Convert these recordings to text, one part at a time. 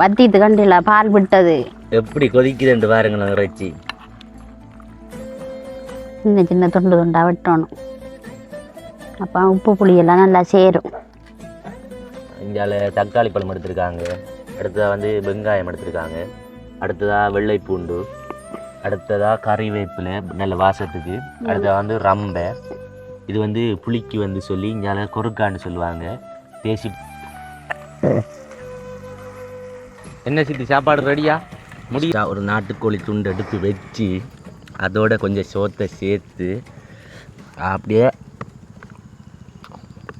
வத்திட்டு கண்டில பால் விட்டது. எப்படி கொதிக்குதுன்ட்டு பாருங்களேன் இறைச்சி. சின்ன சின்ன துண்டு துண்டா வெட்டணும். அப்போ உப்பு புளியெல்லாம் நல்லா சேரும். இந்தியாவில் தக்காளி பழம் எடுத்திருக்காங்க. அடுத்ததாக வந்து வெங்காயம் எடுத்திருக்காங்க. அடுத்ததாக வெள்ளை பூண்டு அடுத்ததாக கறிவேப்பிலை நல்ல வாசத்துக்கு. அடுத்ததாக வந்து ரம்பை. இது வந்து புளிக்கு வந்து சொல்லி இந்தியாவில் கொறுக்கான்னு சொல்லுவாங்க. தேசி என்ன சித்தி சாப்பாடு ரெடியா முடியா ஒரு நாட்டுக்கோழி துண்டு எடுத்து வச்சு அதோட கொஞ்சம் சோத்தை சேர்த்து அப்படியே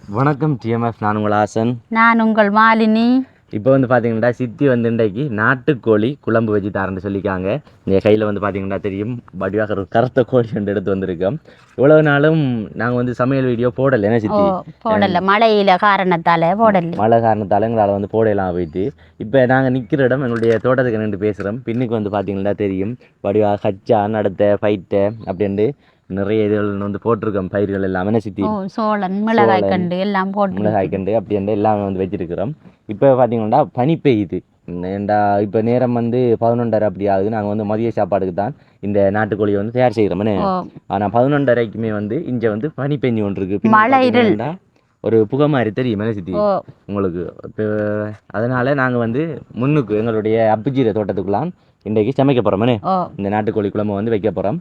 வணக்கம் டிஎம்எஃப் நான் உங்கள் ஆசன். நான் உங்கள் மாலினி. இப்போ வந்து பார்த்தீங்கன்னா சித்தி வந்து இன்றைக்கு நாட்டுக்கோழி குழம்பு வச்சு தரேன்னு சொல்லிக்காங்க இந்த கையில் வந்து பார்த்தீங்கன்னா தெரியும் வடிவாக ஒரு கருத்த கோழி ஒன்று எடுத்து வந்திருக்கோம் இவ்வளவு நாளும் நாங்கள் வந்து சமையல் வீடியோ போடலை என்ன சித்தி? போடல. மழையில காரணத்தால போடல. மழை காரணத்தால் எங்களால் வந்து போடலாம் போயிட்டு. இப்போ நாங்கள் நிற்கிற இடம் எங்களுடைய தோட்டத்துக்கு நின்று பேசுகிறோம் பின்னுக்கு வந்து பார்த்தீங்கன்னா தெரியும் வடிவாக கச்சா நடத்த ஃபைட்டை அப்படின்ட்டு நிறைய இதுகள் வந்து போட்டிருக்கோம். பயிர்கள் எல்லாமே சித்தி ஓ சோளன் மிளகாய் கண்டு எல்லாம் போட்டு மிளகாய் கண்டு அப்படின்ட்டு எல்லாமே வந்து வச்சிருக்கிறோம் இப்போ பார்த்தீங்கன்னா பனி பெய்யுது. ஏண்டா இப்போ நேரம் வந்து பதினொன்றரை அப்படி ஆகுது. நாங்கள் வந்து மதிய சாப்பாடுக்கு தான் இந்த நாட்டுக்கோழியை வந்து தயார் செய்கிறோமே. ஓ. ஆனால் பதினொன்றரைக்குமே வந்து இங்கே வந்து பனி பெஞ்சு கொண்டு இருக்கு மழை. ஒரு புகை மாதிரி தெரியும் சித்தி உங்களுக்கு. இப்போ அதனால நாங்கள் வந்து முன்னுக்கு எங்களுடைய அப்புஜீர தோட்டத்துக்குலாம் இன்றைக்கு சமைக்க போகிறோமே ஓ. இந்த நாட்டுக்கோழி குழம்பு வந்து வைக்க போகிறோம்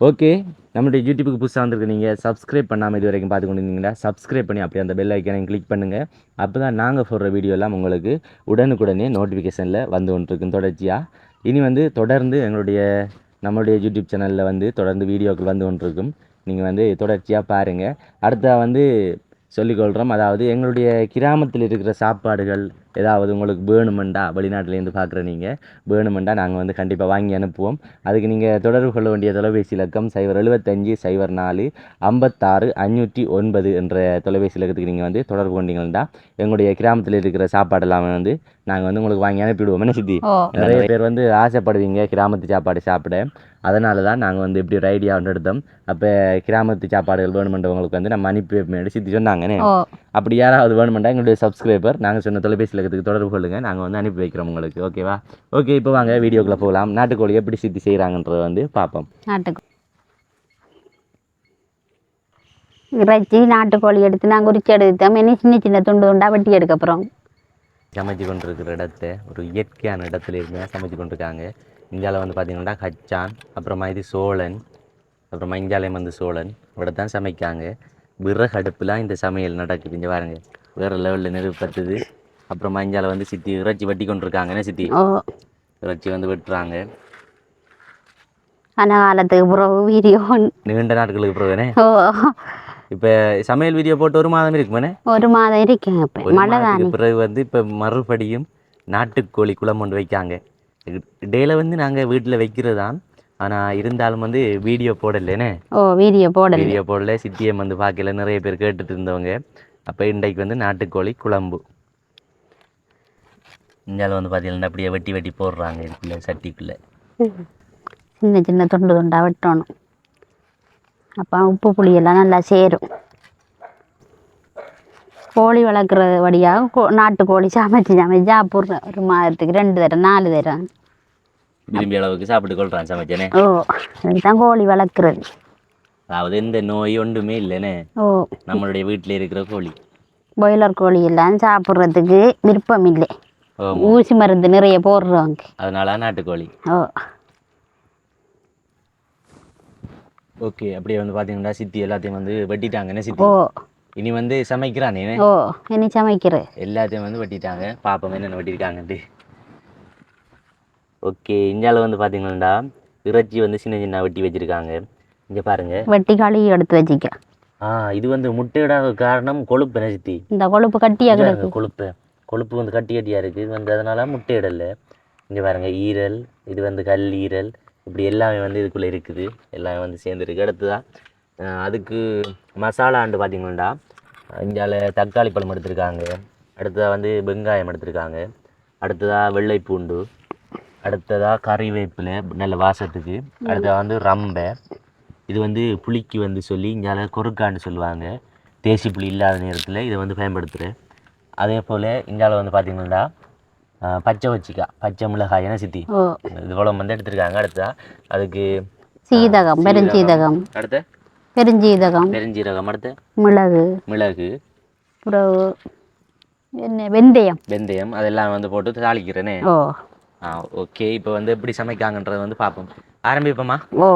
ஓகே நம்மளுடைய யூடியூப்புக்கு புதுசாக வந்திருக்கு நீங்கள் சப்ஸ்கிரைப் பண்ணாமல் இது வரைக்கும் பார்த்து கொண்டு இருந்தீங்கன்னா சப்ஸ்கிரைப் பண்ணி அப்படியே அந்த பெல் ஐக்கனையும் கிளிக் பண்ணுங்கள் அப்போ தான் நாங்கள் போடுற வீடியோலாம் உங்களுக்கு உடனுக்குடனே நோட்டிஃபிகேஷனில் வந்து கொண்டிருக்கும் தொடர்ச்சியாக இனி வந்து தொடர்ந்து எங்களுடைய நம்மளுடைய யூடியூப் சேனலில் வந்து தொடர்ந்து வீடியோக்கள் வந்து கொண்டிருக்கும். நீங்கள் வந்து தொடர்ச்சியாக பாருங்கள் அடுத்ததாக வந்து சொல்லிக்கொள்கிறோம் அதாவது எங்களுடைய கிராமத்தில் இருக்கிற சாப்பாடுகள் ஏதாவது உங்களுக்கு வேணுமெண்டா வெளிநாட்டிலேருந்து பார்க்குற நீங்கள் வேணுமெண்டா நாங்கள் வந்து கண்டிப்பாக வாங்கி அனுப்புவோம். அதுக்கு நீங்கள் தொடர்பு கொள்ள வேண்டிய தொலைபேசி இலக்கம் சைபர் எழுபத்தஞ்சு சைபர் நாலு ஐம்பத்தாறு அஞ்சூற்றி ஒன்பது என்ற தொலைபேசி இலக்கத்துக்கு நீங்கள் வந்து தொடர்பு கொண்டீங்கன்னா எங்களுடைய கிராமத்தில் இருக்கிற சாப்பாடு எல்லாமே வந்து நாங்கள் வந்து உங்களுக்கு வாங்கி அனுப்பிடுவோம் என்ன சித்தி? நிறைய பேர் வந்து ஆசைப்படுவீங்க கிராமத்து சாப்பாடு சாப்பிட. அதனால தான் நாங்கள் வந்து இப்படி ஒரு ஐடியா ஒன்று எடுத்தோம். அப்போ கிராமத்து சாப்பாடுகள் வேணுமென்றவங்களுக்கு வந்து நம்ம அனுப்பி சித்தி சொன்னாங்கன்னு? அப்படி யாராவது வேணுமெண்டா எங்களுடைய சப்ஸ்கிரைபர் நாங்கள் சொன்ன தொலைபேசி இலக்கத்துக்கு தொடர்பு கொள்ளுங்கள் நாங்கள் வந்து அனுப்பி வைக்கிறோம் உங்களுக்கு ஓகேவா ஓகே இப்போ வாங்க வீடியோக்குள்ளே போகலாம். நாட்டுக்கோழி எப்படி சித்தி செய்கிறாங்கன்றத வந்து பார்ப்போம். நாட்டுக்கோழி இறைச்சி நாட்டுக்கோழி எடுத்து நாங்கள் உரிச்சு எடுத்தோம் என்ன சின்ன சின்ன துண்டு துண்டாக வெட்டி எடுக்க போகிறோம் சமைச்சு கொண்டிருக்கிற இடத்த ஒரு இயற்கையான இடத்துல இருந்து சமைச்சு கொண்டிருக்காங்க. இந்தியாவில் வந்து பார்த்திங்கன்னா கச்சான் அப்புறமா இது சோழன் அப்புறமா இந்தியாவிலேயும் வந்து சோழன் இவ்வளோ தான் சமைக்காங்க. விறகு அடுப்புலாம் இந்த சமையல் நடக்குது. இங்கே பாருங்க. வேறு லெவலில் நெருப்பத்துது. அப்புறமா இந்தியாவில் வந்து சித்தி இறைச்சி வெட்டி கொண்டிருக்காங்க. என்ன சித்தி? இறைச்சி வந்து வெட்டுறாங்க. ஆன காலத்துக்கு பிறகு வீடியோ நீண்ட நாட்களுக்கு பிறகுனே ஓ. இப்போ சமையல் வீடியோ போட்டு ஒரு மாதம் இருக்குமானே? ஒரு மாதம் இருக்கேன் இப்போ. மழை தானே. பிறகு வந்து இப்போ மறுபடியும் நாட்டுக்கோழி குழம்பு ஒன்று வைக்காங்க. டேல வந்து நாங்கள் வீட்டில் வைக்கிறது தான் ஆனால் இருந்தாலும் வந்து வீடியோ போடலைனே. ஓ வீடியோ போடல. வீடியோ போடல. சித்தியம் வந்து பார்க்கல. நிறைய பேர் கேட்டுட்டு இருந்தவங்க. அப்போ இன்றைக்கு வந்து நாட்டுக்கோழி குழம்பு. இந்தியாவில் வந்து பார்த்தீங்கன்னா அப்படியே வெட்டி வெட்டி போடுறாங்க இதுக்குள்ளே சட்டிக்குள்ளே. சின்ன சின்ன துண்டு துண்டா வெட்டணும். அப்போ உப்பு புளியெல்லாம் நல்லா சேரும். கோழி வளர்க்குற வழியாக கோ நாட்டுக்கோழி சமைச்சு சமைச்சு சாப்பிட்றேன் ஒரு மாதத்துக்கு ரெண்டு தரம் நாலு தரம் விரும்பிய அளவுக்கு சாப்பிட்டு கொள்கிறான் சமைச்சனே. ஓ அதுதான் கோழி வளர்க்குறது. அதாவது எந்த நோய் ஒன்றுமே இல்லைனே. ஓ. நம்மளுடைய வீட்டில் இருக்கிற கோழி. பாய்லர் கோழி எல்லாம் சாப்பிட்றதுக்கு விருப்பம் இல்லை. ஊசி மருந்து நிறைய போடுறாங்க அதனால நாட்டுக்கோழி ஓ. ஓகே அப்படியே வந்து பார்த்தீங்கன்னா சித்தி எல்லாத்தையும் வந்து வெட்டிட்டாங்கன்னு சித்தி. ஓ. இனி வந்து சமைக்கிறானே. ஓ இனி சமைக்கிற எல்லாத்தையும் வந்து வெட்டிட்டாங்க. பாப்போம் என்னென்ன வெட்டியிருக்காங்கன்ட்டு ஓகே இந்தியாவில் வந்து பார்த்தீங்கன்னா இறைச்சி வந்து சின்ன சின்ன வெட்டி வச்சிருக்காங்க. இங்கே பாருங்க. வெட்டி கழுவி எடுத்து வச்சிக்க ஆ இது வந்து முட்டையிடாத காரணம் கொழுப்பு என்ன சித்தி இந்த கொழுப்பு கட்டியாக பாருங்க, கொழுப்பு. கொழுப்பு வந்து கட்டி கட்டியாக இருக்குது இது வந்து அதனால முட்டையிடல. இங்கே பாருங்க ஈரல் இது வந்து கல்லீரல் இப்படி எல்லாமே வந்து இதுக்குள்ளே இருக்குது. எல்லாமே வந்து சேர்ந்துருக்கு. அடுத்ததான் அஹ், அதுக்கு மசாலாண்டு பார்த்தீங்கன்னா இந்தியாவில் தக்காளி பழம் எடுத்திருக்காங்க. அடுத்ததாக வந்து வெங்காயம் எடுத்திருக்காங்க. அடுத்ததாக வெள்ளை பூண்டு அடுத்ததாக கறிவேப்பிலை நல்ல வாசத்துக்கு. அடுத்ததாக வந்து ரம்பை. இது வந்து புளிக்கு வந்து சொல்லி இந்தியாவில் கொறுக்கான்னு சொல்லுவாங்க. தேசி புளி இல்லாத நேரத்தில் இதை வந்து பயன்படுத்துகிறேன் அதே போல் இந்தியாவில் வந்து பார்த்தீங்கன்னா பச்சை வச்சிக்காய் பச்சை மிளகாய் என்ன சித்தி? போல வந்து எடுத்துருக்காங்க. அடுத்தா அதுக்கு சீதகம் பெருஞ்சீதகம். அடுத்து? பெருஞ்சீதகம். பெருஞ்சீரகம். அடுத்து? மிளகு. மிளகு. பிறகு என்ன வெந்தயம். வெந்தயம். அதெல்லாம் வந்து போட்டு தாளிக்கிறேனே. ஓ. ஆ ஓகே இப்போ வந்து எப்படி சமைக்காங்கன்றதை வந்து பார்ப்போம். ஆரம்பிப்போமா ஓ.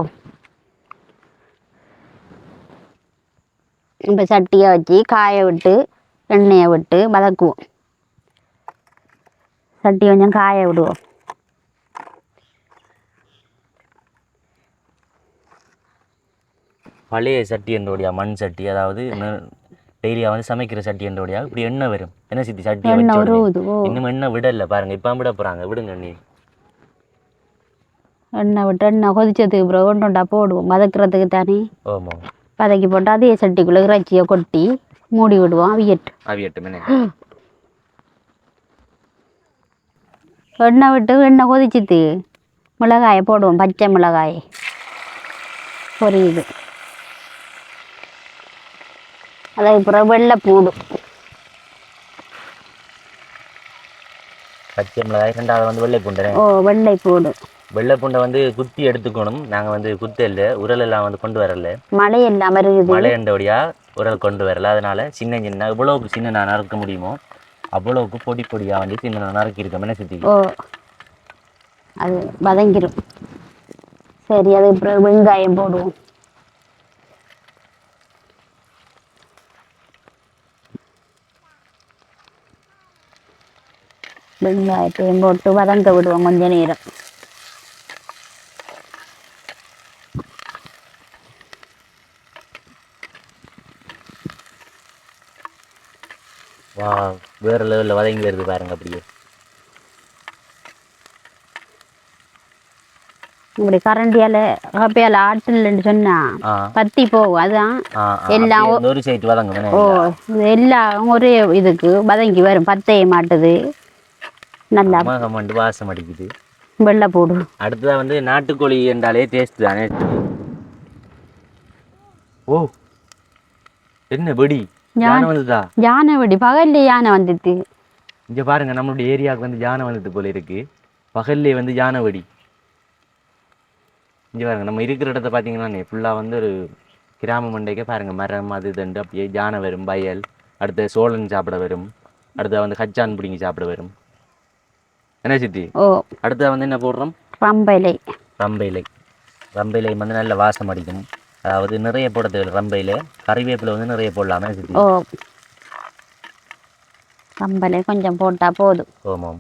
இப்போ சட்டியை வச்சு காய விட்டு எண்ணெயை விட்டு வதக்குவோம். சட்டி கொஞ்சம் காய விடுவோம். பழைய சட்டி என்றோடியா மண் சட்டி? அதாவது டெய்லியாக வந்து சமைக்கிற சட்டி என்றோடியா? இப்படி எண்ணெய் வரும். என்ன சித்தி சட்டி எண்ணெய் உருவுது ஓ இன்னும் எண்ணெய் விடல பாருங்க இப்போ விட போகிறாங்க விடுங்க நீ எண்ணெய் விட்டு எண்ணெய் கொதிச்சதுக்கு பிறகு ஒன்று ஒன்றா போடுவோம் வதக்குறதுக்கு தானே. ஆமாம் வதக்கி போட்டு அதே சட்டிக்குள்ளே இறைச்சியை கொட்டி மூடி விடுவோம் அவியட்டு அவியட்டுமே எண்ணெய் விட்டு எண்ணெய் கொதிச்சிட்டு மிளகாயை போடுவோம் பச்சை மிளகாய். பொரியுது. அதுக்கு பிறகு வெள்ளைப்பூடு பச்சை மிளகாய் ரெண்டாவது வந்து வெள்ளை பூண்டை ஓ வெள்ளைப்பூடு வெள்ளை பூண்டை வந்து குத்தி எடுத்துக்கணும். நாங்கள் வந்து குத்த இல்லை உரல் எல்லாம் வந்து கொண்டு வரல. மழை எல்லாம் இருக்குது மழை என்றபடியா உரல் கொண்டு வரல. அதனால சின்ன சின்ன எவ்வளோக்கு சின்ன நான் நறுக்க முடியுமோ அவ்வளோவுக்கு பொடி பொடியாக வந்து சின்ன நான் நறுக்கியிருக்கோம் என்ன ஓ அது வதங்கிடும் சரி அதுக்கு பிறகு வெங்காயம் போடுவோம். வெங்காயத்தையும் போட்டு வதங்க விடுவோம் கொஞ்ச நேரம். வா வேற லெவலில் வதங்கி வருது பாருங்க அப்படியே. இப்படி கரண்டியால கப்பையால ஆட்டலன்னு சொன்னா பத்தி போகும் அதான் எல்லாம் ஒரு சைட் வதங்க ஓ இது எல்லாம் ஒரே இதுக்கு வதங்கி வரும் பத்தைய மாட்டுது. நல்லா கமண்டு வாசம் அடிக்குது. வெள்ளை போடு. அடுத்ததா வந்து நாட்டுக்கோழி என்றாலே டேஸ்ட் தானே. ஓ என்ன வெடி? யானை வந்துதா? யானை வெடி. பகல்ல யானை வந்துட்டு இங்க பாருங்க நம்மளுடைய ஏரியாவுக்கு வந்து யானை வந்துட்டு போல இருக்கு. பகல்லே வந்து யானை வெடி. இங்க பாருங்க நம்ம இருக்கிற இடத்த பார்த்தீங்கன்னா ஃபுல்லாக வந்து ஒரு கிராம மண்டைக்கே பாருங்க மரம் அது தண்டு அப்படியே யானை வரும் வயல். அடுத்து சோளன் சாப்பிட வரும். அடுத்து வந்து கச்சான் பிடிங்கி சாப்பிட வரும். என்ன சித்தி? ஓ. அடுத்து வந்து என்ன போடுறோம்? ரம்பைலை. ரம்பைலை. ரம்பைலை வந்து நல்ல வாசம் அடிக்கும். அதாவது நிறைய போட தேவை கறிவேப்பிலை வந்து நிறைய போடலாமே சித்தி? ஓ. ரம்பலை கொஞ்சம் போட்டா போதும். ஓமம்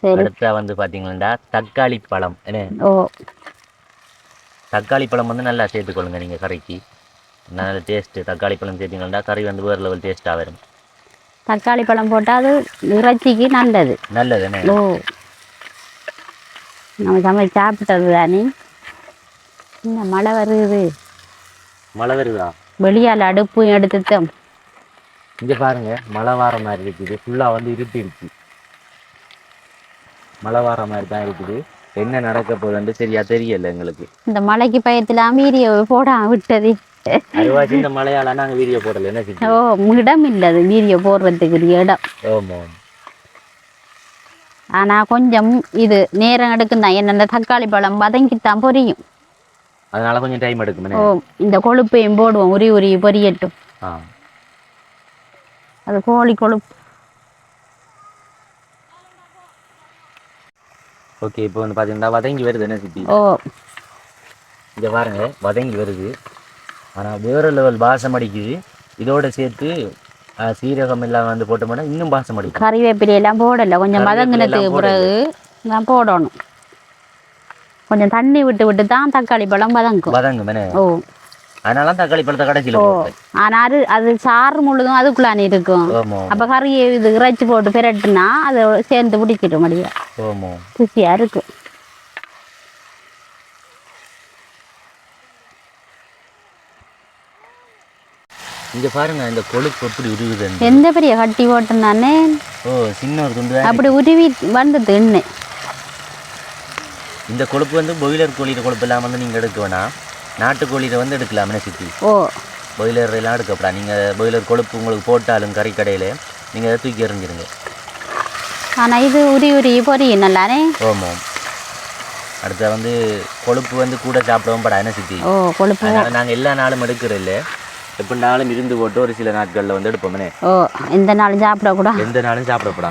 சரி. அடுத்தா வந்து பார்த்தீங்கன்னா தக்காளி பழம். என்ன? ஓ. தக்காளி பழம் வந்து நல்லா சேர்த்துக்கொள்ளுங்க நீங்கள் கறிக்கு. நல்ல டேஸ்ட்டு தக்காளி பழம் சேர்த்தீங்கன்னா கறி வந்து வேறு லெவல் டேஸ்ட்டாக வரும். தக்காளி பழம் போட்டா அது இறைச்சிக்கு நல்லது. நல்லது என்ன ஓ. நம்ம சமைச்சு சாப்பிட்டது தானே. இந்த மழை வருது? மழை வருதா? வெளியால் அடுப்பும் எடுத்துட்டோம். இங்கே பாருங்க மழை வார மாதிரி இருக்குது. ஃபுல்லாக வந்து இருட்டிடுச்சு மழை வார மாதிரி தான் இருக்குது. என்ன நடக்க போகுதுன்னு சரியா தெரியல எங்களுக்கு. இந்த மழைக்கு பயத்தில் வீடியோ போடாம விட்டது. அருவாச்சி இந்த மழையால நாங்கள் வீடியோ போடல. என்ன ஓ இடம் இல்லை அது வீடியோ போடுறதுக்கு இடம். ஓமம் ஆனால் கொஞ்சம் இது நேரம் எடுக்கும் தான் என்ன இந்த தக்காளி பழம் வதங்கித்தான் பொரியும். அதனால கொஞ்சம் டைம் எடுக்குமே. ஓ இந்த கொழுப்பையும் போடுவோம் உரி உரி பொரியட்டும். அது கோழி கொழுப்பு. ஓகே இப்போ வந்து பார்த்தீங்கன்னா வதங்கி வருது என்ன சித்தி? ஓ. இங்கே பாருங்க வதங்கி வருது. ஆனால் வேறு லெவல் பாசம் அடிக்குது. இதோட சேர்த்து சீரகம் எல்லாம் வந்து போட்டோம்னா இன்னும் பாசம் அடிக்கும். கறிவேப்பிலையெல்லாம் போடலை. கொஞ்சம் கறிவேப்பிலை எல்லாம் பிறகு தான் போடணும். கொஞ்சம் தண்ணி விட்டு விட்டு தான் தக்காளி பழம் வதங்கும். வதங்கும் ஓ. அதனால தான் தக்காளி பழத்தை கடைசியில் ஆனால் அது அது சாறு முழுதும் அதுக்குள்ளானே இருக்கும். அப்போ கறியை இது இறைச்சி போட்டு பிரட்டுனா அதை சேர்ந்து பிடிச்சிடும் முடியும் ஓமோ ருசியாக இருக்கும். இங்கே பாருங்க இந்த கொழுப்பு எப்படி உருகுதுன்னு எந்த பெரிய கட்டி போட்டேன்னானே ஓ சின்ன ஒரு துண்டு அப்படி உருவி வந்தது எண்ணெய் இந்த கொழுப்பு வந்து பாய்லர் கோழியில கொழுப்பு எல்லாம் வந்து நீங்கள் எடுக்க வேணாம். நாட்டுக்கோழியில வந்து எடுக்கலாம் என்ன சித்தி? ஓ. பாய்லர் எல்லாம் எடுக்கப்படா நீங்கள் பாய்லர் கொழுப்பு உங்களுக்கு போட்டாலும் கறிக்கடையில் நீங்கள் அதை தூக்கி எறிஞ்சிருங்க. ஆனால் இது உரி உரி பொரியும் நல்லானே ஓமோம் அடுத்த வந்து கொழுப்பு வந்து கூட சாப்பிடவும் படா என்ன சித்தி? ஓ கொழுப்பு. நாங்கள் எல்லா நாளும் எடுக்கிறது இல்லை எப்படினாலும் இருந்து போட்டு ஒரு சில நாட்களில் வந்து எடுப்போமே ஓ எந்த நாளும் சாப்பிடக்கூடாது எந்த நாளும் சாப்பிடப்படா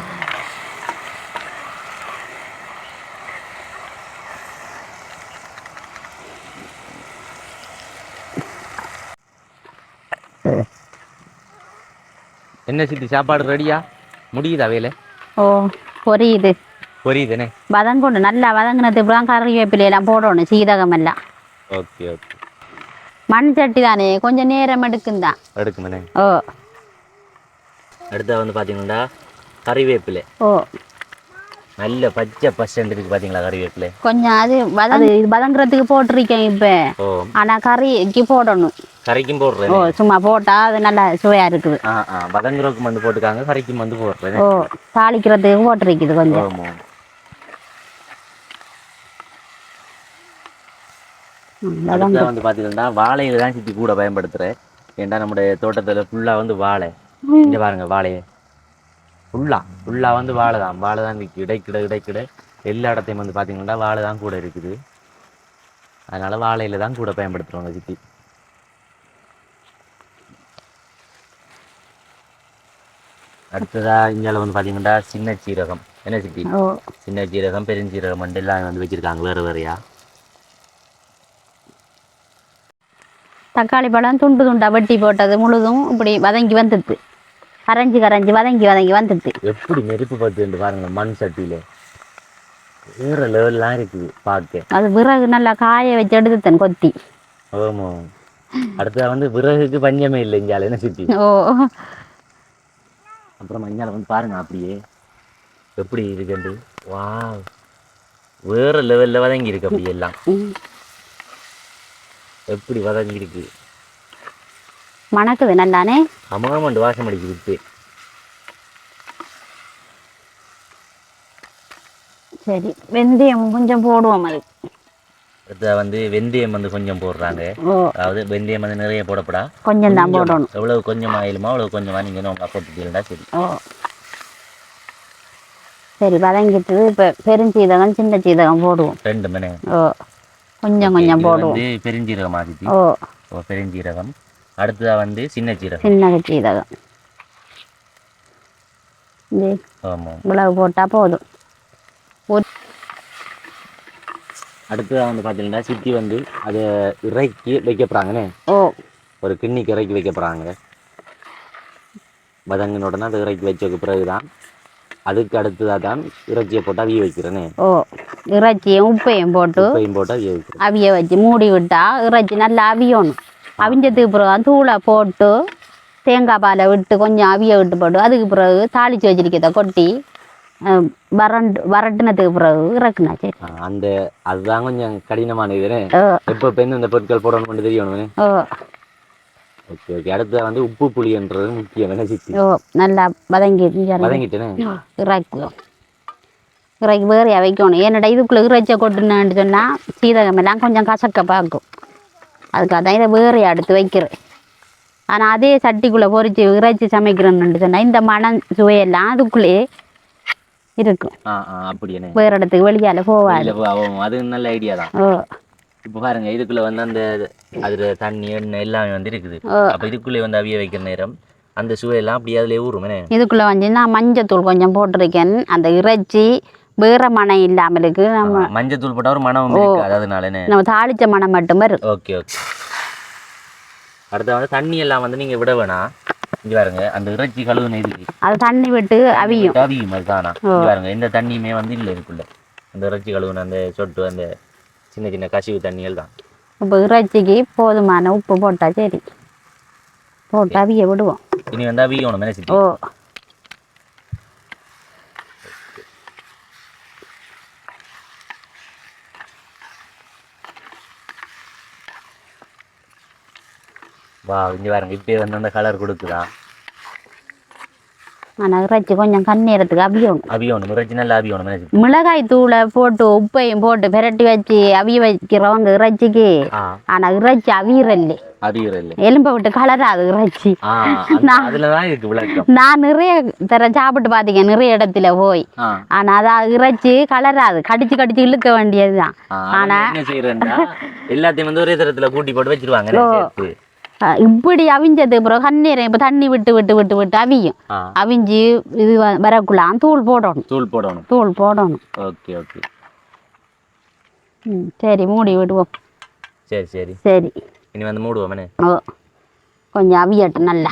என்ன சித்தி சாப்பாடு ரெடியா? முடியுதா வேலை? ஓ பொரியுது. புரியுதுண்ணே வதங்கொண்டு நல்லா வதங்கினதுக்கு தான் கறிவேப்பிலையெல்லாம் போடணும் சீரகம் எல்லாம் ஓகே ஓகே. மண் சட்டி தானே? கொஞ்சம் நேரம் எடுக்குந்தான் எடுக்குமண்ணே ஓ. அடுத்த வந்து பார்த்தீங்கன்னா கறிவேப்பிலை. ஓ. நல்ல பச்சை பர்சன்ட் இருக்கு பார்த்தீங்களா கறிவேப்பிலை? கொஞ்சம் அது வதங்க இது வதங்குறதுக்கு போட்டிருக்கேன் இப்போ. ஓ. ஆனால் கறிக்கு போடணும். கறிக்கும் போடுறேன்? ஓ சும்மா போட்டால் அது நல்லா சுவையாக இருக்குது. ஆ ஆ. வதங்குறதுக்கு வந்து போட்டுக்காங்க கறிக்கும் வந்து போடுறேன்? ஓ தாளிக்கிறதுக்கு போட்டிருக்குது கொஞ்சம். ஆமா ம், வதங்க அடுத்த வந்து பார்த்தீங்கன்னா வாழையில தான் சித்தி கூட பயன்படுத்துகிறேன் ஏன்டா நம்முடைய தோட்டத்தில் ஃபுல்லாக வந்து வாழை. இங்கே பாருங்க வாழையை ஃபுல்லாக ஃபுல்லாக வந்து வாழை தான். வாழை தான் இடைக்கிட இடைக்கிட எல்லா இடத்தையும் வந்து பார்த்தீங்கன்னா வாழை தான் கூட இருக்குது. அதனால வாழையில தான் கூட பயன்படுத்துகிறோங்க சித்தி. அடுத்ததா இந்தியாவில் வந்து பார்த்தீங்கன்னா சின்ன சீரகம். என்ன சித்தி? சின்ன சீரகம் பெருஞ்சீரகம் மண்டு எல்லாம் வந்து வச்சிருக்காங்க வேறு வேறையா? தக்காளி பழம் துண்டு துண்டா வெட்டி போட்டது முழுதும் இப்படி வதங்கி வந்துடுது கரைஞ்சி கரைஞ்சி வதங்கி வதங்கி வந்துடுது எப்படி நெருப்பு பத்து பாருங்க மண் சட்டியில. வேற லெவல்லாம் இருக்குது பார்க்க. அது விறகு நல்லா காய வச்சு எடுத்துத்தேன் கொத்தி. ஆமா அடுத்தது வந்து விறகுக்கு பஞ்சமே இல்லை இங்கால என்ன சித்தி ஓ. அப்புறம் மஞ்சால வந்து பாருங்க அப்படியே. எப்படி இருக்குண்டு வா வேற லெவல்ல வதங்கி இருக்கு அப்படி எல்லாம். எப்படி வதங்கி இருக்கு மணக்குது நல்லானே? அமாமண்டு வாசம் அடிக்குது இப்போ. சரி வெந்தயம் கொஞ்சம் போடுவோம் அது. அடுத்தது வந்து வெந்தயம் வந்து கொஞ்சம் போடுறாங்க. அதாவது வெந்தயம் வந்து நிறைய போடப்படா. கொஞ்சம் தான் போடணும். எவ்வளவு கொஞ்சம் ஆயிலுமோ அவ்வளவு கொஞ்சமா நீங்க உங்க போட்டுட்டீங்கன்னா சரி. சரி வதங்கிட்டு இப்போ பெருஞ்சீரகம் சின்ன சீரகம் போடுவோம். ரெண்டு மணி ஓ. கொஞ்சம் கொஞ்சம் போடுவோம். வந்து பெருஞ்சீரகம் ஆதித்தி ஓ. பெருஞ்சீரகம். அடுத்ததா வந்து சின்ன சீரகம் சின்ன சீரகம் இவ்வளவு போட்டால் போதும். ஒரு அடுத்ததா வந்து பாத்தீங்கன்னா சித்தி வந்து அதை இறக்கி வைக்க போறாங்கண்ணே ஓ. ஒரு கிண்ணிக்கு இறக்கி வைக்க போறாங்க. வதங்கின உடனே அதை இறக்கி வச்சதுக்கு பிறகுதான் அதுக்கு அடுத்ததாக தான் இறைச்சியை போட்டு அவிய வைக்கிறேனே. ஓ இறைச்சியும் உப்பையும் போட்டு உப்பையும் போட்டு அவிய வைக்கிறேன். அவிய வச்சு மூடி விட்டா இறைச்சி நல்லா அவியணும். அவிஞ்சதுக்கு பிறகு தூளை போட்டு தேங்காய் பாலை விட்டு கொஞ்சம் அவிய விட்டு போட்டு அதுக்கு பிறகு தாளித்து வச்சிருக்கிறத கொட்டி அஹ், வறண்டு வரட்டுனதுக்கு பிறகு இறக்குனா சரி. அந்த அதுதான் கொஞ்சம் கடினமான ஓ எப்போ இந்த பொருட்கள் போடணும்னு தெரியணுமே ஓ ஓகே ஓகே. அடுத்தது வந்து உப்பு புளின்றது முக்கியம் என்ன சித்தி. ஓ நல்லா வதங்கி வதங்கிட்டேனே இறக்குவோம் இறக்கி. வேறையாக வைக்கணும் என்னடா இதுக்குள்ளே இறைச்சியை கொட்டுனேன்னு சொன்னால் சீரகம் எல்லாம் கொஞ்சம் கசக்க பார்க்கும். அதுக்காக தான் இதை வேறையாக எடுத்து வைக்கிறேன். ஆனால் அதே சட்டிக்குள்ளே பொரிச்சு இறைச்சி சமைக்கிறேன்னு சொன்னால் இந்த மணம் சுவையெல்லாம் அதுக்குள்ளேயே இருக்கும். வேறு இடத்துக்கு வெளியால் ஆமாம், அது நல்ல ஐடியா தான். ஓ. இப்போ பாருங்க இதுக்குள்ள வந்து அந்த அதுல தண்ணி எண்ணெய் எல்லாமே வந்து இருக்குது. அப்ப இதுக்குள்ளே வந்து அவிய வைக்கிற நேரம் அந்த சுவையெல்லாம் அப்படியே அதுல ஊறுமே இதுக்குள்ளே வந்து நான் மஞ்சத்தூள் கொஞ்சம் போட்டிருக்கேன். அந்த இறைச்சி வேறு மனம் இல்லாமலுக்கு நம்ம மஞ்சத்தூள் போட்டா ஒரு மனம் இருக்கு. அது அதனாலனே நம்ம தாளித்த மனம் மட்டும் வரும். Okay okay. அடுத்து வந்து தண்ணி எல்லாம் வந்து நீங்க விட வேணாம். இங்க பாருங்க அந்த இறைச்சி கழுவுன இது. அது தண்ணி விட்டு அவியும். அவியும் அதுதானா? பாருங்க எந்த தண்ணியுமே வந்து இல்ல இதுக்குள்ள. அந்த இறைச்சி கழுவுன அந்த சொட்டு அந்த சின்ன சின்ன கசிவு தண்ணிகள் தான். இப்போ இறைச்சிக்கு போதுமான உப்பு போட்டா சரி. போட்டு அவிய விடுவோம். இனி வந்து அவியணும் ஓ. நினைச்சிட்டு வா இங்க பாருங்க இப்பயே வந்து அந்த கலர் கொடுக்குதா? ஆனால் இறைச்சி கொஞ்சம் கண்ணீரத்துக்கு அவியணும் அவியோணும் இறைச்சி நல்லா அவியோணும் மிளகாய் தூளை போட்டு உப்பையும் போட்டு பிரட்டி வச்சு அவிய வைக்கிறவங்க இறைச்சிக்கு ஆனால் இறைச்சி அவியறல்ல எலும்பை விட்டு கலராது இறைச்சி நான் நிறைய தர சாப்பிட்டு பார்த்தீங்க நிறைய இடத்துல போய் ஆ ஆனால் அதான் இறைச்சி கலராது கடிச்சு கடிச்சு இழுக்க வேண்டியதுதான் ஆ, அவங்க என்ன செய்யறேன்னா எல்லாத்தையும் வந்து ஒரே தரத்துல கூட்டி போட்டு வச்சிருவாங்க இப்படி அவிஞ்சது அப்புறம் கண்ணீரை இப்போ தண்ணி விட்டு விட்டு விட்டு விட்டு அவியும். அவிஞ்சு இது வ- வரக்குள்ளாம் தூள் போடணும். தூள் போடணும். தூள் போடணும். Okay okay. ம் சரி மூடி விடுவோம். சரி சரி. சரி. இனி வந்து மூடுவோமே ஓ கொஞ்சம் அவியட்டும் நல்லா.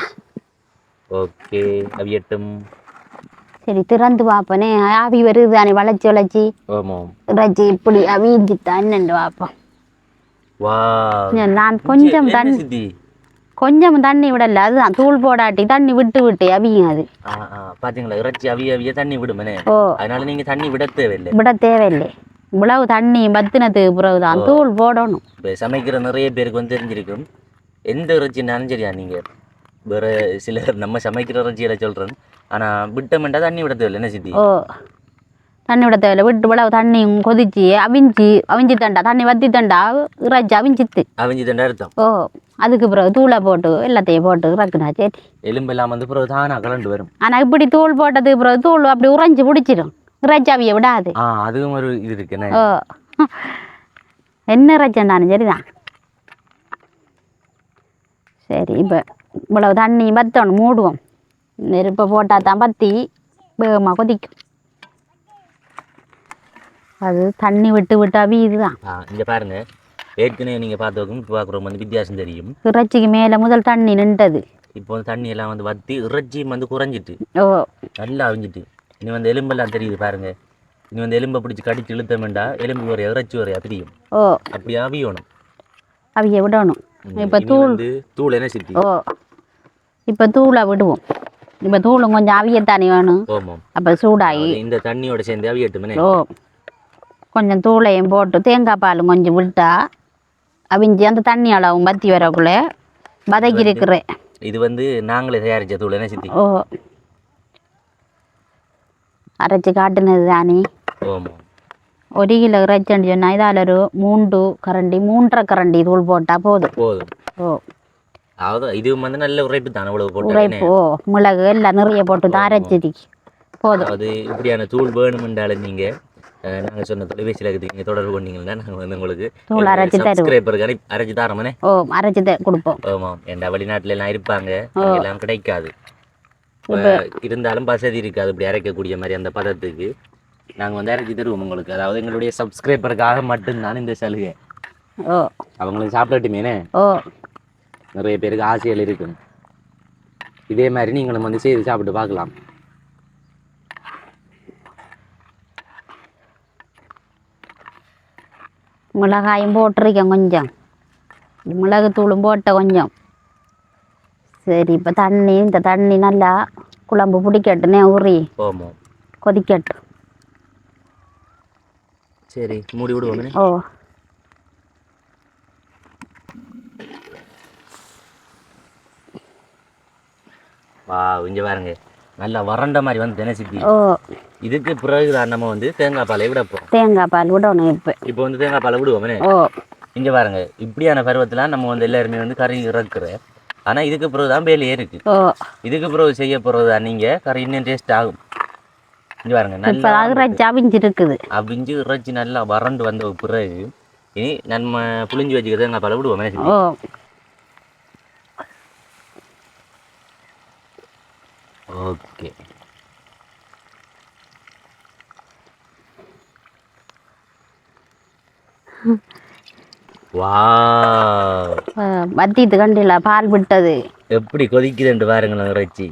ஓகே அவியட்டும். சரி திறந்து பார்ப்பனே. ஆவி வருது தானே வளைச்சி வளைச்சி. இறைச்சி இப்படி அவிஞ்சு என்னண்டு பார்ப்போம். வா நான் கொஞ்சம் தண்ணி கொஞ்சம் தண்ணி விடல. அதுதான் தூள் போடாட்டி தண்ணி விட்டு விட்டு அவியும் அது. பாத்தீங்களா? இறைச்சி அவிய அவிய தண்ணி விடுமனே? ஓ. அதனால நீங்க தண்ணி விட தேவையில்லை. விட தேவையில்லை. இவ்வளவு தண்ணி பத்தினத்துக்கு பிறகுதான். தூள் போடணும். இப்போ சமைக்கிற நிறைய பேருக்கு வந்து தெரிஞ்சிருக்கும். எந்த இறைச்சினாலும் சரியா நீங்க? வேற சில நம்ம சமைக்கிற இறைச்சியில சொல்றேன். ஆனா விட்டமெண்டா தண்ணி விட தேவையில்லை. என்ன சித்தி? தண்ணி விட தேவையில்லை. விட்டு இவ்வளவு தண்ணியும் கொதிச்சு அவிஞ்சு அவிஞ்சு தண்டா தண்ணி வத்தி தண்டா இறைச்சி அவிஞ்சித்து. அவிஞ்சு தண்டா அர்த்தம் ஓ அதுக்கு பிறகு தூளை போட்டு எல்லாத்தையும் போட்டு இறக்குனா சரி. எலும்பெல்லாம் வந்து பிறகு தானா கலண்டு வரும். ஆனால் இப்படி தூள் போட்டதுக்கு பிறகு தூள் அப்படி உறைஞ்சி பிடிச்சிடும் இறைச்சி அவிய விடாது. ஆ அதுவும் ஒரு இது இருக்கு. என்ன? ஓ. என்ன இறைச்சண்டாலும் சரிதான். சரி இப்போ இவ்வளவு தண்ணி பத்தணும் மூடுவோம். நெருப்பை போட்டால் தான் பத்தி வேகமாக கொதிக்கும். அது தண்ணி விட்டு விட்டு அவியுதுதான் ஆ இங்க பாருங்க. ஏற்கனவே நீங்க பார்த்தவங்க இப்போ பார்க்குறவங்க வந்து வித்தியாசம் தெரியும். இறைச்சிக்கு மேலே முதல் தண்ணி நின்றது. இப்போ வந்து தண்ணி எல்லாம் வந்து வத்தி இறைச்சியும் வந்து குறைஞ்சிட்டு. ஓ. நல்லா அவிஞ்சிட்டு. இனி வந்து எலும்பெல்லாம் தெரியுது பாருங்க. இனி வந்து எலும்பை பிடிச்சி கடிச்சு இழுத்தமெண்டா எலும்பு வரையா இறைச்சி வரையா தெரியும் ஓ. அப்படி அவியணும். அவிய விடணும். இப்போ தூள். தூள் என்ன சித்தி ஓ. இப்போ தூளை விடுவோம். இப்போ தூளும் கொஞ்சம் அவியத்தானே வேணும். ஓமம் அப்போ சூடாகி இந்த தண்ணியோட சேர்ந்து அவியட்டுமே ஓ. கொஞ்சம் தூளையும் போட்டு தேங்காய் பாலும் கொஞ்சம் விட்டா அவிஞ்சு அந்த தண்ணி அளவும் பத்தி வரக்குள்ள வதக்கி இருக்கிறேன் இது வந்து நாங்களே தயாரிச்ச தூள் என்ன சித்தி? ஓ. அரைச்சி காட்டுனது தானே. ஒரு கிலோ இறைச்சன்னு சொன்னால் இதால் ஒரு மூன்று கரண்டி மூன்றரை கரண்டி தூள் போட்டால் போதும். போதும். ஓ. அதாவது இது வந்து நல்ல உரைப்பு தான் அவ்வளவு போட்டு உரைப்பு ஓ. மிளகு எல்லாம் நிறைய போட்டு தான் அரைச்சிதி போதும். அதாவது இப்படியான தூள் வேணுமென்றாலும் நீங்க அஹ், நாங்க சொன்ன தொலைபேசியில் இருக்குது நீங்கள் தொடர்பு கொண்டீங்கன்னா நாங்கள் வந்து உங்களுக்கு. சப்ஸ்கிரைபருக்கு அனுப்பி அரைச்சி தரோமனே ஓ அரைச்சி கொடுப்போம். ஆமாம் ஏன்டா வெளிநாட்டுல எல்லாம் இருப்பாங்க. எல்லாம் கிடைக்காது. இருந்தாலும் வசதி இருக்காது. இப்படி அரைக்கக்கூடிய மாதிரி அந்த பதத்துக்கு நாங்கள் வந்து அரைச்சி தருவோம் உங்களுக்கு. அதாவது எங்களுடைய சப்ஸ்கிரைபருக்காக மட்டும்தான் இந்த சலுகை. ஓ. அவங்களுக்கு சாப்பிடட்டுமேனே ஓ. நிறைய பேருக்கு ஆசைகள் இருக்கும். இதே மாதிரி நீங்களும் வந்து செய்து சாப்பிட்டு பார்க்கலாம். மிளகாயும் போட்டிருக்கேன் கொஞ்சம் மிளகு தூளும் போட்ட கொஞ்சம் சரி இப்போ தண்ணி இந்த தண்ணி நல்லா குழம்பு பிடிக்கட்டுனே ஊறி ஓமம் கொதிக்கட்டும் சரி மூடி விடுவோமே ஓ வா இங்க பாருங்க நல்லா வறண்ட மாதிரி வந்து தினசித்தி ஓ. இதுக்கு பிறகுதான் நம்ம வந்து தேங்காய் பாலை விடப்போம் தேங்காய் பால் விடணும் இப்போ. இப்போ வந்து தேங்காய் பாலை விடுவோமே ஓ. இங்க பாருங்க இப்படியான பருவத்துல நம்ம வந்து எல்லாருமே வந்து கறி இறக்குற. ஆனா இதுக்கு பிறகு தான் வேலையே இருக்கு இதுக்கு பிறகு செய்ய போறதா நீங்க கறி இன்னும் டேஸ்ட் ஆகும். இங்க பாருங்க நல்லா அகராச்சி அவிஞ்சிருக்குது. அவிஞ்சு இறைச்சி நல்லா வறண்டு வந்த பிறகு இனி நம்ம புளிஞ்சு வச்சுக்க தேங்காய் பாலை விடுவோமே ஓ. ஓகே. வா வத்திட்டு கண்டில பால் விட்டது. எப்படி கொதிக்குதுன்ட்டு பாருங்களேன் இறைச்சி.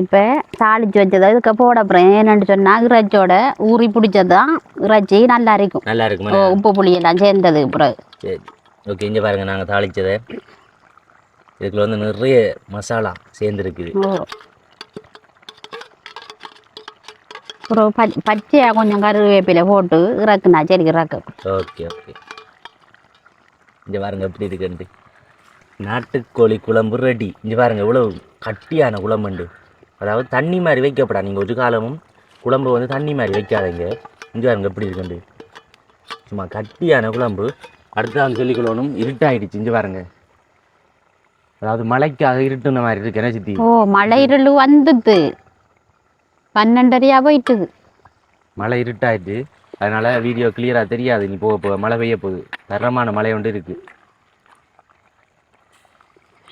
இப்போ தாளிச்சு வச்சதை இதுக்கு போட அப்புறம் என்னன்னு சொன்னால் இறைச்சியோட ஊறி பிடிச்சது தான் இறைச்சி நல்லா இருக்கும். நல்லா இருக்குமா? உப்பு புளி எல்லாம் சேர்ந்தது பிறகு. சரி. ஓகே இங்கே பாருங்க நாங்கள் தாளிச்சதை. இதுக்குள்ள வந்து நிறைய மசாலா சேர்ந்துருக்குது. அப்புறம் பச் பச்சையாக கொஞ்சம் கருவேப்பிலை போட்டு இறக்குனா சரி இறக்கு. Okay okay. இங்கே பாருங்க எப்படி இருக்குன்ட்டு நாட்டுக்கோழி குழம்பு ரெடி இங்கே பாருங்க இவ்வளவு கட்டியான குழம்புண்டு அதாவது தண்ணி மாதிரி வைக்கப்படா நீங்கள் ஒரு காலமும் குழம்பு வந்து தண்ணி மாதிரி வைக்காதீங்க. இங்கே பாருங்க எப்படி இருக்குண்டு சும்மா கட்டியான குழம்பு. அடுத்து அவங்க சொல்லிக்கொள்ளணும் இருட்டாயிடுச்சு இங்கே பாருங்க. அதாவது மழைக்காக இருட்டுன மாதிரி இருக்கு என்ன சித்தி? ஓ மழை இருள் வந்துது. பன்னெண்டரையா போயிட்டுது. மழை இருட்டாயிட்டு அதனால வீடியோ கிளியராக தெரியாது. நீ போக போக மழை பெய்ய போகுது. தரமான மழை ஒன்று இருக்கு.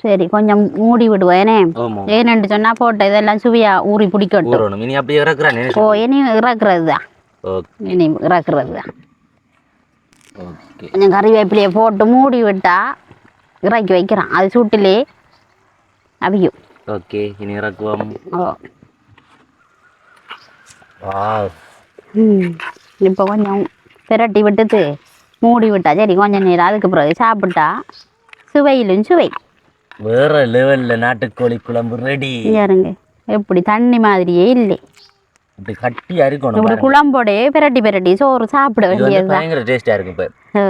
சரி கொஞ்சம் மூடி ஆமாம் ஏன்னு சொன்னா போட்ட இதெல்லாம் சுவையா ஊறி பிடிக்கட்டும். இனி அப்படியே இறக்குறானே ஓ இனி இறக்குறது தான் இனி இறக்குறது தான் கொஞ்சம் கறிவேப்பிலையை போட்டு மூடி விட்டா இறக்கி வைக்கிறான். அது சூட்டிலே அவியும். ஓகே இனி இறக்குவோம். இப்போ கொஞ்சம் பிரட்டி விட்டுட்டு மூடி விட்டா சரி கொஞ்சம் நேரம் அதுக்கு பிறகு சாப்பிட்டா சுவையிலும் சுவை. வேற லெவல்ல நாட்டுக்கோழி குழம்பு ரெடி பாருங்க எப்படி தண்ணி மாதிரியே இல்லை. இப்படி கட்டியா இருக்கணும் இப்படி. குழம்போடே பிரட்டி பிரட்டி சோறு சாப்பிட வேண்டியதுதான். பயங்கர டேஸ்டா இருக்கும் இப்ப.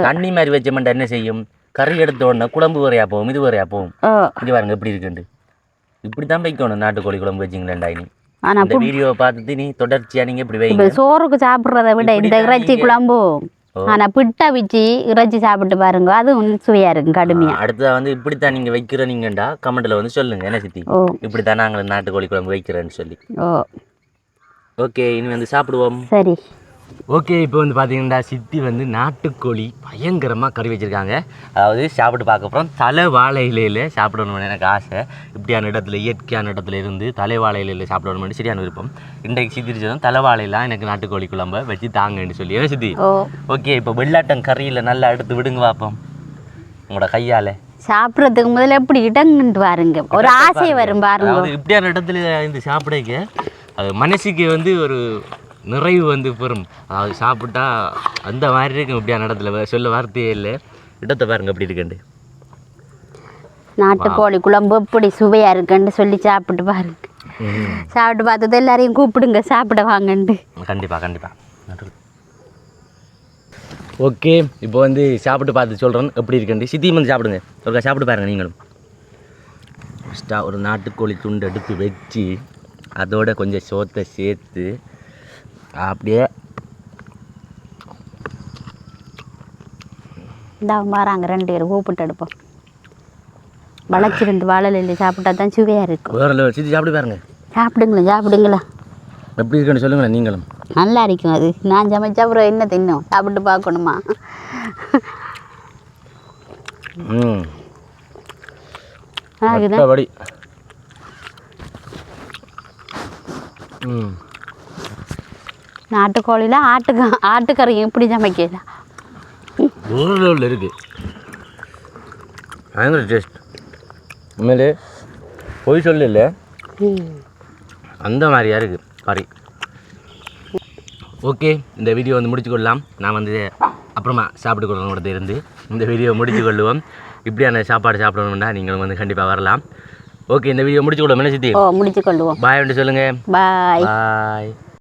தண்ணி மாதிரி வச்சோம்னா என்ன செய்யும்? கறி எடுத்த உடனே குழம்பு வரையா போகும் இது வரையா போகும். இங்க பாருங்க எப்படி இருக்குண்டு இப்படி தான் வைக்கணும் நாட்டுக்கோழி குழம்பு வச்சிங்களேன்டா இனி இந்த வீடியோவை பார்த்துட்டு நீ தொடர்ச்சியா நீங்க இப்படி இப்போ வைங்க சோறுக்கு சாப்பிட்றத விட இந்த இறைச்சி குழம்பு. ஆனா பிட்டை வச்சு இறைச்சி சாப்பிட்டு பாருங்க அதுவும் சுவையா இருக்கும் கடுமையா. அடுத்ததா வந்து இப்படித்தான் நீங்க வைக்கிற நீங்கண்டா கமெண்ட்ல வந்து சொல்லுங்க என்ன சித்தி? இப்படித்தான் நாங்கள் நாட்டுக்கோழி குழம்பு வைக்கிறேன்னு சொல்லி. ஓ. ஓகே இனி வந்து சாப்பிடுவோம். சரி. ஓகே இப்போ வந்து பார்த்தீங்கன்னா சித்தி வந்து நாட்டுக்கோழி பயங்கரமாக கறி வச்சுருக்காங்க. அதாவது சாப்பிட்டு பார்க்க அப்புறம் தலை வாழை இலையில் சாப்பிடணும்னு எனக்கு ஆசை. இப்படியான இடத்துல இயற்கையான இடத்துல இருந்து தலை வாழை இலையில் சாப்பிடணும்னு சரியான விருப்பம். இன்றைக்கு சித்திரிச்சதும் தலை வாழைலாம் எனக்கு நாட்டுக்கோழி குழம்ப வச்சு தாங்கன்னு சொல்லி. ஏன் சித்தி? ஓகே இப்போ வெள்ளாட்டம் கறியில் நல்லா எடுத்து விடுங்க பார்ப்போம் உங்களோட கையால். சாப்பிட்றதுக்கு முதல்ல எப்படி இடங்குன்ட்டு பாருங்க. ஒரு ஆசை வரும் பாருங்க. இப்படியான இடத்துல இந்த சாப்பிடக்க அது மனசுக்கு வந்து ஒரு நிறைவு வந்து பெறும். அதாவது சாப்பிட்டா அந்த மாதிரி இருக்கும் இப்படியான இடத்துல வே- சொல்ல வார்த்தையே இல்லை. இடத்தை பாருங்க எப்படி இருக்குண்டு நாட்டுக்கோழி குழம்பு எப்படி சுவையா இருக்குன்னு சொல்லி சாப்பிட்டு பாருங்க. சாப்பிட்டு பார்த்தது எல்லாரையும் கூப்பிடுங்க சாப்பிட வாங்கன்ட்டு. கண்டிப்பாக கண்டிப்பாக ஓகே இப்போ வந்து சாப்பிட்டு பார்த்து சொல்கிறேன் எப்படி இருக்குண்டு சித்தியும் வந்து சாப்பிடுங்க. ஒருக்கா சாப்பிட்டு பாருங்க நீங்களும். ஃபஸ்ட்டாக ஒரு நாட்டுக்கோழி துண்டு எடுத்து வச்சு அதோட கொஞ்சம் சோத்தை சேர்த்து அப்படியே இந்த வராங்க ரெண்டு பேரும் கூப்பிட்டு எடுப்போம். வளைச்சிருந்து வாழலை சாப்பிட்டா தான் சுவையா இருக்கும். வேற. சித்தி சாப்பிட்டு பாருங்க. சாப்பிடுங்களேன் சாப்பிடுங்களா. எப்படி இருக்குன்னு சொல்லுங்களேன் நீங்களும். நல்லா இருக்கும் அது. நான் சமைச்சா அப்புறம் என்ன தின்னும்? சாப்பிட்டு பார்க்கணுமா? ம். ஆகுது? ம். நாட்டுக்கோழியில் ஆட்டுக்க ஆட்டுக்கறியும் இப்படி சமைக்கலாம் லெவலில் இருக்குது பயங்கர டேஸ்ட் உண்மையிலே பொய் சொல்ல இல்லை அந்த மாதிரியா இருக்குது கறி ஓகே இந்த வீடியோ வந்து முடிச்சு கொள்ளலாம். நான் வந்து அப்புறமா சாப்பிட்டு கொள்ளணும் இருந்து. இந்த வீடியோ முடிச்சு கொள்ளுவோம். இப்படியான சாப்பாடு சாப்பிடணும்னா நீங்களும் வந்து கண்டிப்பாக வரலாம். ஓகே இந்த வீடியோ முடிச்சு கொள்ளுவோம். என்ன சித்தி? முடிச்சு கொள்ளுவோம். பாய் சொல்லுங்கள் பாய் பாய்